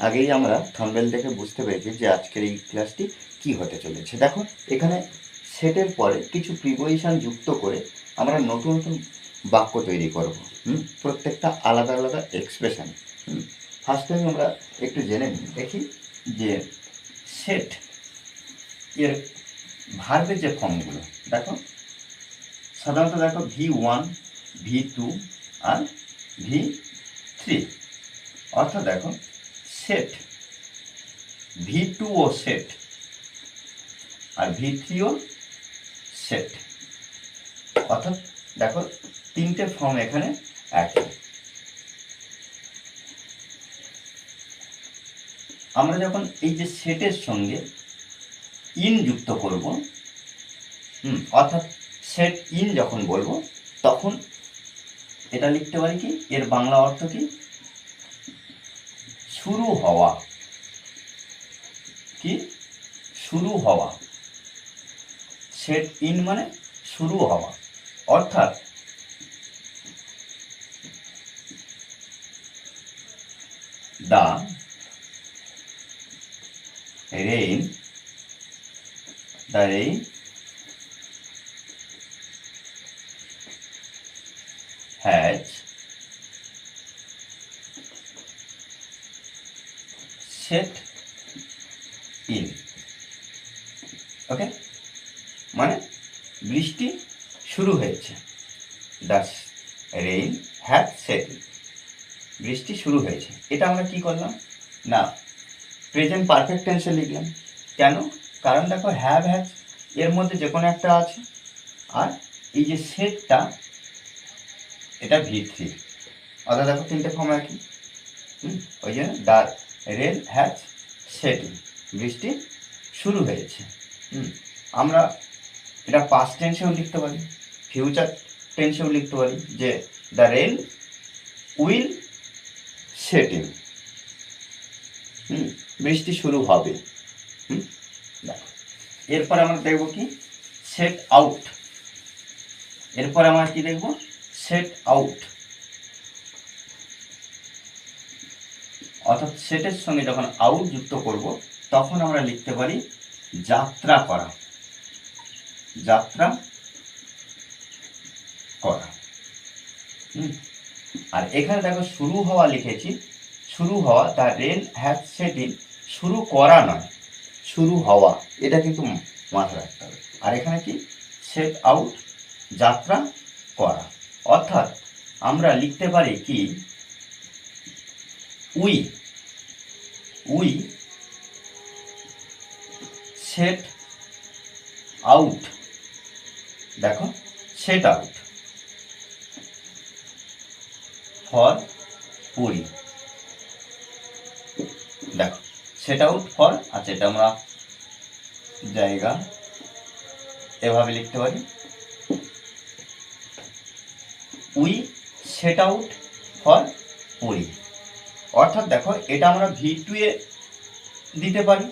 আগেই আমরা থাম্বেল দেখে বুঝতে পেরেছি যে আজকের এই ক্লাসটি কি হতে চলেছে। দেখো, এখানে সেটের পরে কিছু প্রিপোজিশন যুক্ত করে আমরা নতুন নতুন বাক্য তৈরি করব। হুম? প্রত্যেকটা আলাদা আলাদা এক্সপ্রেশন হুম? ফার্স্ট টাইম আমরা একটু জেনে নিই। দেখি যে সেট এর ভার্বের যে ফর্মগুলো দেখো। সাধারণত দেখো ভি ওয়ান ভি টু আর ভি থ্রি অর্থাৎ দেখো সেট ভি টু ও সেট আর ভি থ্রিও সেট অর্থাৎ দেখো, তিনটে ফর্ম এখানে একই। আমরা যখন এই যে সেটের সঙ্গে ইন যুক্ত করব, হুম, অর্থাৎ সেট ইন যখন বলব, তখন এটা লিখতে পারি কি? এর বাংলা অর্থ কি? শুরু হওয়া। কি? শুরু হওয়া। সেট ইন মানে শুরু হওয়া। অর্থাৎ the rain the rain has set in okay? মানে বৃষ্টি শুরু হয়েছে। দ্য রেইন হ্যাভ সেট বৃষ্টি শুরু হয়েছে। এটা আমরা কি করলাম? না প্রেজেন্ট পারফেক্ট টেন্সে লিখলাম। কেন? কারণ দেখো হ্যাভ হ্যাজ এর মধ্যে যে কোনো একটা আছে। আর এই যে সেটটা এটা ভি থ্রি অর্থাৎ দেখো, তিনটে ফর্ম একই। ওই জন্য দ্য রেল হ্যাজ সেটিং। বৃষ্টি শুরু হয়েছে। আমরা এটা পাস্ট টেন্সেও লিখতে পারি ফিউচার টেন্সেও লিখতে পারি যে the rain will set in hmm, বৃষ্টি শুরু হবে। হুম, দেখো, এরপর আমরা দেখব কি? সেট আউট এরপর আমরা কি দেখব? সেট আউট অর্থাৎ সেটের সঙ্গে যখন আউট যুক্ত করব, তখন আমরা লিখতে পারি যাত্রা করা। যাত্রা করা। আর এখানে দেখো শুরু হওয়া লিখেছি। শুরু হওয়া the rain has set in শুরু করা নয়, শুরু হওয়া। এটা কিন্তু মাথায় রাখতে হবে। আর এখানে কি? সেট আউট যাত্রা করা। অর্থাৎ আমরা লিখতে পারি কি? উই উই, সেট আউট, দেখো, সেট আউট, ফর পুরী দেখো, সেট আউট ফর আচ্ছা এটা আমরা জায়গা এভাবে লিখতে পারি, we, set out for Puri অর্থাৎ দেখো, এটা আমরা ভি টু এ দিতে পারি।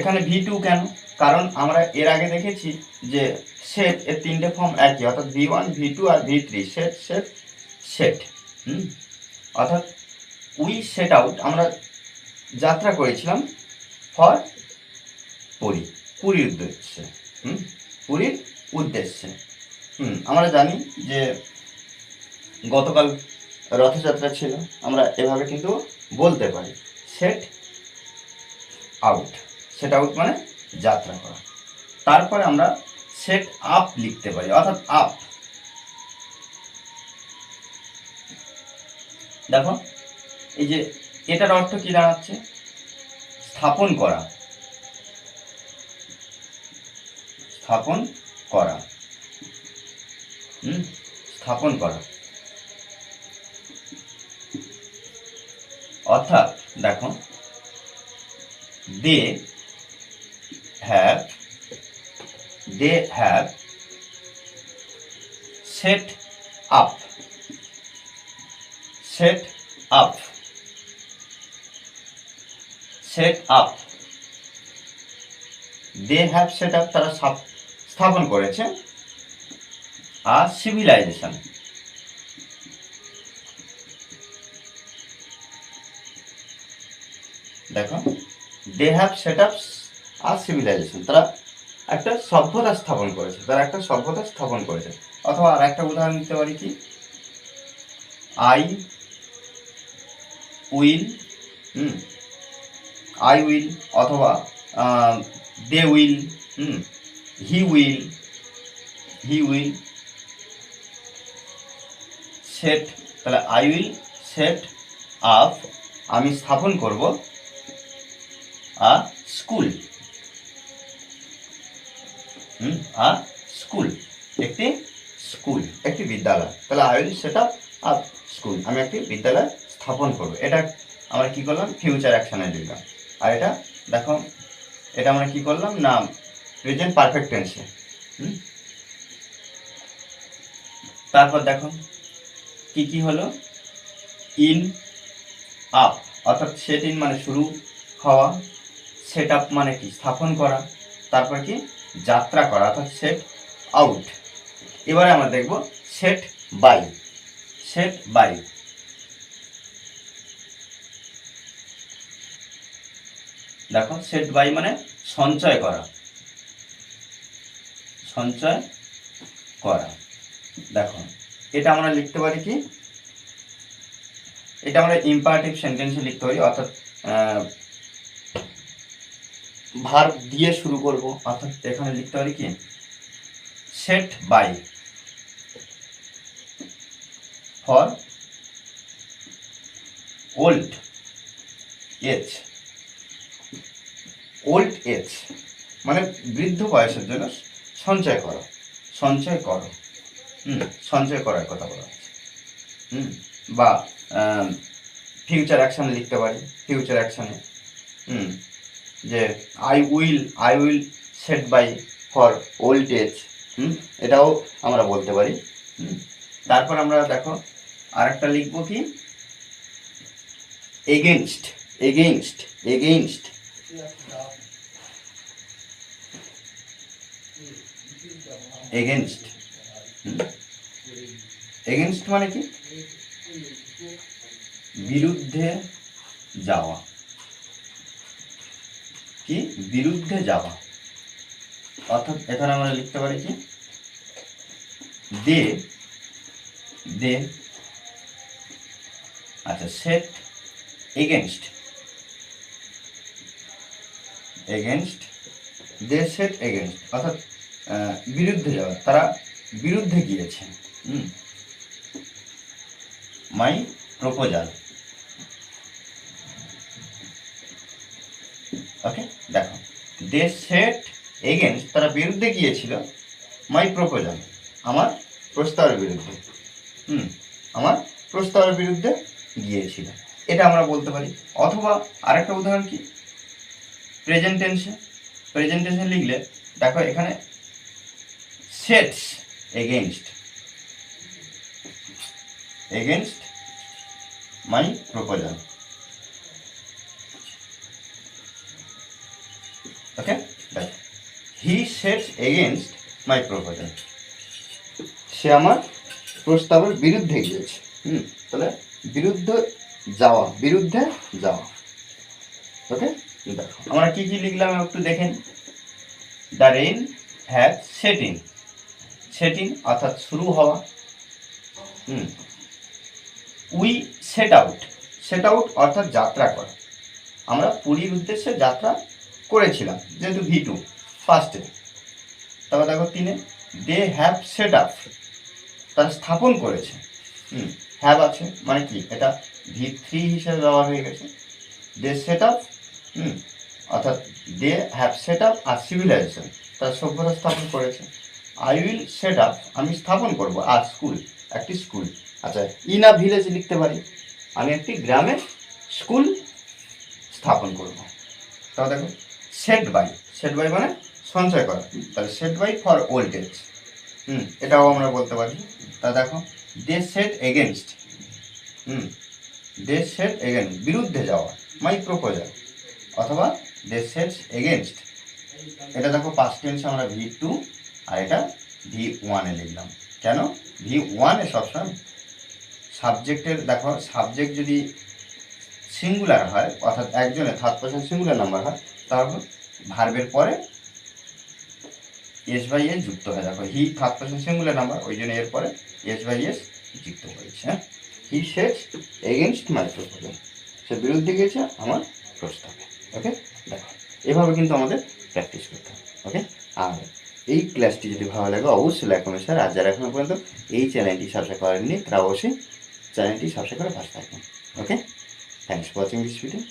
এখানে ভি টু কেন? কারণ আমরা এর আগে দেখেছি যে সেট এর তিনটে ফর্ম একই, অর্থাৎ ভি ওয়ান ভি টু আর V three set set set hmm? অর্থাৎ উই সেট আউট আমরা যাত্রা করেছিলাম ফর পুরী, পুরীর উদ্দেশ্যে পুরীর উদ্দেশ্যে আমরা জানি যে গতকাল রথযাত্রা ছিল, আমরা এভাবে কিন্তু বলতে পারি। সেট আউট সেট আউট মানে যাত্রা করা। তারপরে আমরা সেট আপ লিখতে পারি, অর্থাৎ আপ দেখো, এই যে এটার অর্থ কি দাঁড়াচ্ছে? স্থাপন করা। স্থাপন করা। হুম? স্থাপন করা। অর্থাৎ দেখো they have they have set up set up set up they have set up তারা স্থাপন করেছে। আর সিভিলাইজেশন দেখো দে হ্যাভ সেট আপ আর সিভিলাইজেশন তারা একটা সভ্যতা স্থাপন করেছে। তারা একটা সভ্যতা স্থাপন করেছে। অথবা আর একটা উদাহরণ দিতে পারি কি? I will hmm I will অথবা they will hmm he will he will set তাহলে আই উইল সেট আপ আমি স্থাপন করব a school hmm a school একটি স্কুল একটি বিদ্যালয়। তাহলে I will set up up school আমি একটি বিদ্যালয় স্থাপন করব। এটা আমরা কি করলাম? ফিউচার অ্যাকশনে দিলাম। আর এটা, দেখো, এটা আমরা কি করলাম? না প্রেজেন্ট পারফেক্ট টেন্সে তারপর দেখো, কি কি হলো? ইন আপ অর্থাৎ সেট ইন মানে শুরু হওয়া সেট আপ মানে কি? স্থাপন করা, তারপর কি? যাত্রা করা, অর্থাৎ সেট আউট এবারে আমরা দেখব সেট বাই সেট বাই দেখো সেট বাই মানে সঞ্চয় করা। সঞ্চয় করা। দেখো, এটা আমরা লিখতে পারি কি? এটা আমরা ইম্পারেটিভ সেন্টেন্সে লিখতে পারি, অর্থাৎ ভার দিয়ে শুরু করব। অর্থাৎ এখানে লিখতে পারি কি? Set by for old age old age মানে বৃদ্ধ বয়সের জন্য সঞ্চয় করো। সঞ্চয় করো। হুম, সঞ্চয় করার কথা বলা হচ্ছে। হুম, বা ফিউচার অ্যাকশন লিখতে পারি। ফিউচার অ্যাকশনে হুম যে I will I will set by for old age hmm? এটাও আমরা বলতে পারি তারপর আমরা দেখো, আরেকটা লিখব কি? Against against against against against মানে কি? বিরুদ্ধে যাওয়া। কি? বিরুদ্ধে যাওয়া। অর্থাৎ এখানে আমরা লিখতে পারি কি? দে দে আচ্ছা set against against they set against অর্থাৎ বিরুদ্ধে যাওয়া। তারা বিরুদ্ধে গিয়েছে। মাই প্রপোজাল ওকে দেখো। দে সেট এগেনস্ট তারা বিরুদ্ধে গিয়েছিল মাই প্রপোজাল আমার প্রস্তাবের বিরুদ্ধে। হুম, আমার প্রস্তাবের বিরুদ্ধে গিয়েছিল। এটা আমরা বলতে পারি। অথবা আরেকটা উদাহরণ কি? প্রেজেন্ট টেন্সে প্রেজেন্ট টেন্সে লিখলে, দেখো এখানে sets against against my proposal okay দেখ he sets against my proposal সে আমার প্রস্তাবের বিরুদ্ধে গিয়েছে। হুম, তাহলে বিরুদ্ধে যাওয়া বিরুদ্ধে যাওয়া। ওকে দেখো, আমরা কি কি লিখলাম একটু দেখেন the rain has set in set in অর্থাৎ শুরু হওয়া। হুম। We set out set out অর্থাৎ যাত্রা করা। আমরা পুরীর উদ্দেশ্যে যাত্রা করেছিলাম, যেহেতু ভি টু ফার্স্টে তারপর দেখো তিনে দে হ্যাভ সেট আপ তারা স্থাপন করেছে। হুম হ্যাভ আছে মানে কি? এটা ভি থ্রি হিসেবে ব্যবহার হয়ে গেছে। দে সেট আপ হুম, অর্থাৎ দে হ্যাভ সেট আপ আর সিভিলাইজেশন তারা সভ্যতা স্থাপন করেছে। আই উইল সেট আপ আমি স্থাপন করব আর স্কুল একটি স্কুল আচ্ছা ইন আ ভিলেজ লিখতে পারি। আমি একটি গ্রামে স্কুল স্থাপন করব। তাহলে দেখো সেট বাই সেট বাই মানে সঞ্চয় করা। তাহলে set by for old age hmm, এটাও আমরা বলতে পারি। তা দেখো they set against hmm they set against বিরুদ্ধে যাওয়া মাই অথবা দে সেট এগেনস্ট এটা দেখো পাস্ট টেন্সে আমরা ভি টু আর এটা ভি ওয়ানে লিখলাম। কেন? ভি ওয়ানে সবসময় সাবজেক্টের দেখো সাবজেক্ট যদি সিঙ্গুলার হয়, অর্থাৎ একজনের থার্ড পার্সন সিঙ্গুলার নাম্বার হয় তাহলে ভার্বের পরে এস বাই এস যুক্ত হয়। দেখো he third person singular number ওই জন্য এর পরে এস বাই এস যুক্ত হয়েছে। হ্যাঁ he set against my proposal সে বিরুদ্ধে গিয়েছে আমার প্রস্তাবে। ওকে দেখো, এভাবে কিন্তু আমাদের প্র্যাকটিস করতে হবে। ওকে আর এই ক্লাসটি যদি ভালো লাগে, অবশ্যই লাইক কমেন্ট স্যার আর যারা এখনও পর্যন্ত এই চ্যানেলটি সাবস্ক্রাইব করেননি, তারা অবশ্যই চ্যানেলটি সাবস্ক্রাইব করে পাশে থাকবেন। Okay thanks for watching this video